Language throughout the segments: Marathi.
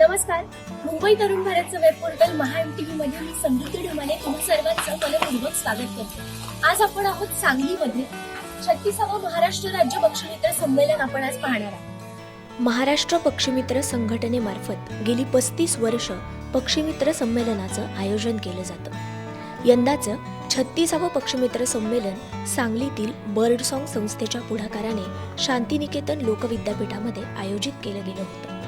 नमस्कार. Mumbai Tarun भारतचं web portal Maha M TV मध्ये मी समृद्धी ढमाने तुम्हा सर्वांचं मनपूर्वक स्वागत करते. आज आपण आहोत सांगलीमध्ये. छत्तीसावं महाराष्ट्र राज्य पक्षमित्र संमेलन आपण आज पाहणार आहोत. महाराष्ट्र पक्षीमित्र संघटनेमार्फत गेली पस्तीस वर्ष पक्षीमित्र संमेलनाचं आयोजन केलं जातं. यंदाचं छत्तीसावं पक्षमित्र संमेलन सांगलीतील बर्ड सॉंग संस्थेच्या पुढाकाराने शांतिनिकेतन लोकविद्यापीठामध्ये आयोजित केलं गेलं होतं.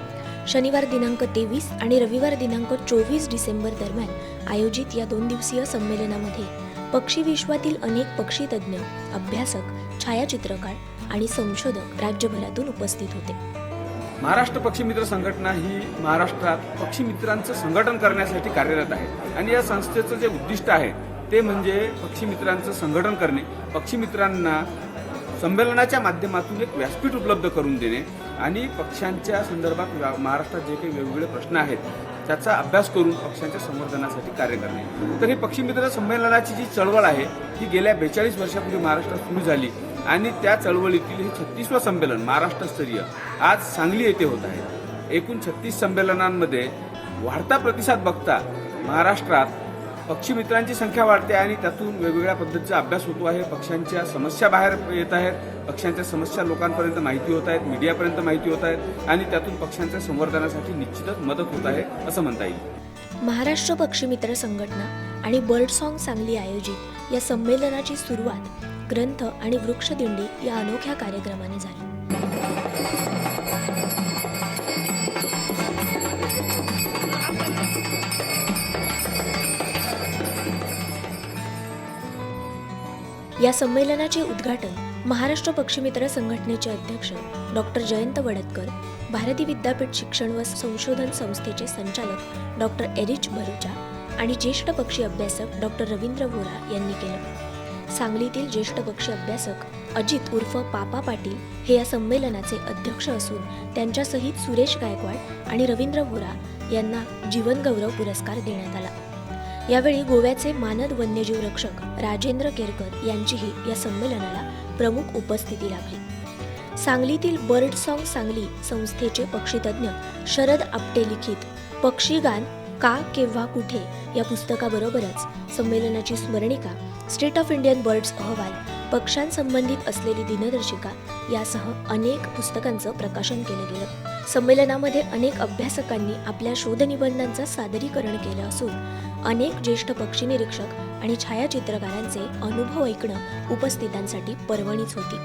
शनिवार दिनांक तेवीस आणि रविवार दिनांक चोवीस डिसेंबर दरम्यान आयोजित या दोन दिवसीय संमेलनामध्ये पक्षी विश्वातील अनेक पक्षीतज्ञ अभ्यासक छायाचित्रकार आणि संशोधक राज्यभरातून उपस्थित होते. महाराष्ट्र पक्षीमित्र संघटना ही महाराष्ट्रात पक्षी मित्रांचं संघटन करण्यासाठी कार्यरत आहे आणि या संस्थेचं जे उद्दिष्ट आहे ते म्हणजे पक्षी मित्रांचं संघटन करणे पक्षी मित्रांना संमेलनाच्या माध्यमातून एक व्यासपीठ उपलब्ध करून देणे आणि पक्ष्यांच्या संदर्भात महाराष्ट्रात जे काही वेगवेगळे प्रश्न आहेत त्याचा अभ्यास करून पक्ष्यांच्या संवर्धनासाठी कार्य करणे. तर ही पक्षीमित्र संमेलनाची जी चळवळ आहे ती गेल्या बेचाळीस वर्षापूर्वी महाराष्ट्रात सुरू झाली. आणि त्या चळवळीतील हे छत्तीसवं संमेलन महाराष्ट्रस्तरीय आज सांगली येथे होत आहे. एकूण छत्तीस संमेलनांमध्ये वाढता प्रतिसाद बघता महाराष्ट्रात पक्षी मित्रांची संख्या वाढते आणि त्यातून वेगवेगळ्या पद्धतीचा अभ्यास होतो आहे. पक्ष्यांच्या समस्या बाहेर येत आहेत. पक्ष्यांच्या समस्या लोकांपर्यंत माहिती होत आहेत. मीडियापर्यंत माहिती होत आहेत. आणि त्यातून पक्ष्यांच्या संवर्धनासाठी निश्चितच मदत होत आहे असं म्हणता येईल. महाराष्ट्र पक्षी मित्र संघटना आणि बर्ड सॉंग सांगली आयोजित या संमेलनाची सुरुवात ग्रंथ आणि वृक्षदिंडी या अनोख्या कार्यक्रमाने झाली. या संमेलनाचे उद्घाटन महाराष्ट्र पक्षीमित्र संघटनेचे अध्यक्ष डॉक्टर जयंत वडतकर भारती विद्यापीठ शिक्षण व संशोधन संस्थेचे संचालक डॉक्टर एरिच भरुचा आणि ज्येष्ठ पक्षी अभ्यासक डॉक्टर रवींद्र व्होरा यांनी केलं. सांगलीतील ज्येष्ठ पक्षी अभ्यासक अजित उर्फ पापा पाटील हे या संमेलनाचे अध्यक्ष असून त्यांच्यासहित सुरेश गायकवाड आणि रवींद्र व्होरा यांना जीवनगौरव पुरस्कार देण्यात आला. यावेळी गोव्याचे मानद वन्यजीव रक्षक राजेंद्र केरकर यांचीही या संमेलनाला प्रमुख उपस्थिती लाभली. सांगलीतील बर्ड सॉंग सांगली संस्थेचे पक्षीतज्ञ शरद आपटे लिखित पक्षीगान का केव्हा कुठे या पुस्तकाबरोबरच संमेलनाची स्मरणिका स्टेट ऑफ इंडियन बर्ड्स अहवाल पक्ष्यांसंबंधित असलेली दिनदर्शिका यासह अनेक पुस्तकांचं प्रकाशन केलं गेलं. संमेलनामध्ये अनेक अभ्यासकांनी आपल्या शोधनिबंधांचं सादरीकरण केलं असून अनेक ज्येष्ठ पक्षी निरीक्षक आणि छायाचित्रकारांचे अनुभव ऐकणं उपस्थितांसाठी पर्वणीच होती.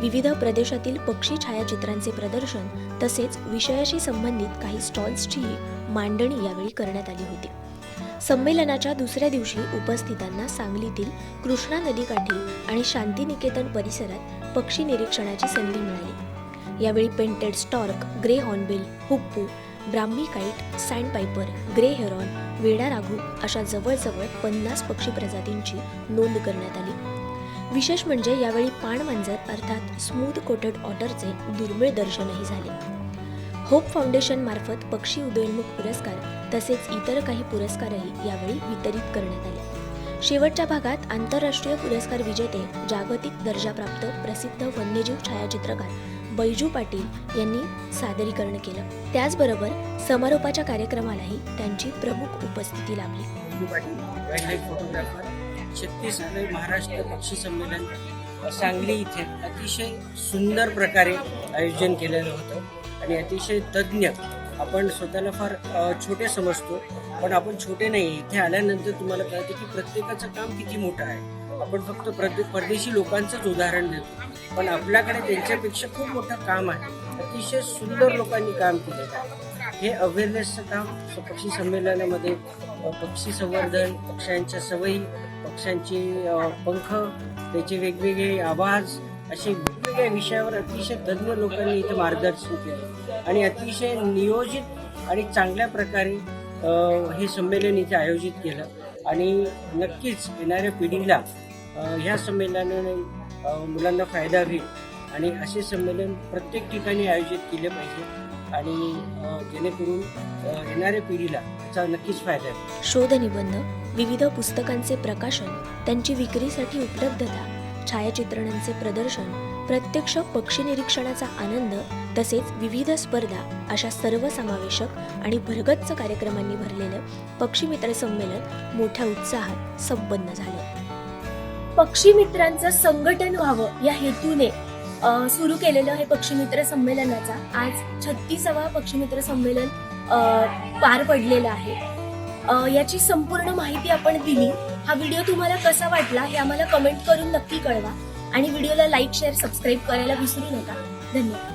विविध प्रदेशातील पक्षी छायाचित्रांचे प्रदर्शन तसेच विषयाशी संबंधित काही स्टॉल्सचीही मांडणी यावेळी करण्यात आली होती. संमेलनाच्या दुसऱ्या दिवशी उपस्थितांना सांगलीतील कृष्णा नदीकाठी आणि शांतिनिकेतन परिसरात पक्षी निरीक्षणाची संधी मिळाली. यावेळी painted stork grey hornbill हुप्पू Brahminy kite sandpiper grey heron वेडा राघू अशा जवळजवळ पन्नास पक्षी प्रजातींची नोंद करण्यात आली. विशेष म्हणजे यावेळी पाणमांजर अर्थात स्मूथ कोटेड ऑटरचे दुर्मिळ दर्शनही झाले. होप फाउंडेशन मार्फत पक्षी उदयोन्मुख पुरस्कार तसेच इतर काही पुरस्कारही यावेळी वितरित करण्यात आले. शेवटच्या भागात आंतरराष्ट्रीय पुरस्कार विजेते जागतिक दर्जाप्राप्त प्रसिद्ध वन्यजीव छायाचित्रकार बैजू पाटील यांनी सादरीकरण केलं. त्याचबरोबर समारोपाच्या कार्यक्रमालाही त्यांची प्रमुख उपस्थिती लाभली. बंधू छत्तीसगड महाराष्ट्र पक्षी संमेलन सांगली इथे अतिशय सुंदर प्रकारे आयोजन केलेलं होतं. आणि अतिशय तज्ज्ञ आपण स्वतःला फार छोटे समजतो. पण आपण छोटे नाही इथे आल्यानंतर तुम्हाला कळतं की प्रत्येकाचं काम किती मोठं आहे. आपण फक्त प्रदे परदेशी लोकांचंच उदाहरण देतो. पण आपल्याकडे त्यांच्यापेक्षा खूप मोठं काम आहे. अतिशय सुंदर लोकांनी काम केलेलं आहे. हे अवेअरनेसचं काम पक्षी संमेलनामध्ये पक्षी संवर्धन पक्ष्यांच्या सवयी पक्ष्यांचे पंख त्याचे वेगवेगळे आवाज असे वेगवेगळ्या विषयावर अतिशय तज्ज्ञ लोकांनी इथे मार्गदर्शन केलं. आणि अतिशय नियोजित आणि चांगल्या प्रकारे हे संमेलन इथे आयोजित केलं. आणि नक्कीच येणाऱ्या पिढीला ह्या संमेलनाने मुलांना फायदा होईल. आणि असे संमेलन प्रत्येक ठिकाणी आयोजित केले पाहिजे. आणि जेणेकरून येणाऱ्या पिढीला त्याचा नक्कीच फायदा होईल. शोधनिबंध विविध पुस्तकांचे प्रकाशन त्यांची विक्रीसाठी उपलब्धता छायाचित्रणांचे प्रदर्शन प्रत्यक्ष पक्षी निरीक्षणाचा आनंद तसेच विविध स्पर्धा अशा सर्वसमावेशक आणि भरगच्च कार्यक्रमांनी भरलेलं पक्षी मित्र संमेलन मोठ्या उत्साहात संपन्न झालं. पक्षी मित्रांचं संघटन व्हावं या हेतूने सुरू केलेलं हे पक्षी मित्र संमेलनाचा. आज छत्तीसावा पक्षी मित्र संमेलन पार पडलेलं आहे. याची संपूर्ण माहिती आपण दिली. हा व्हिडिओ तुम्हाला कसा वाटला हे आम्हाला कमेंट करून नक्की कळवा. आणि व्हिडिओला लाईक शेअर सबस्क्राईब करायला विसरू नका. धन्यवाद.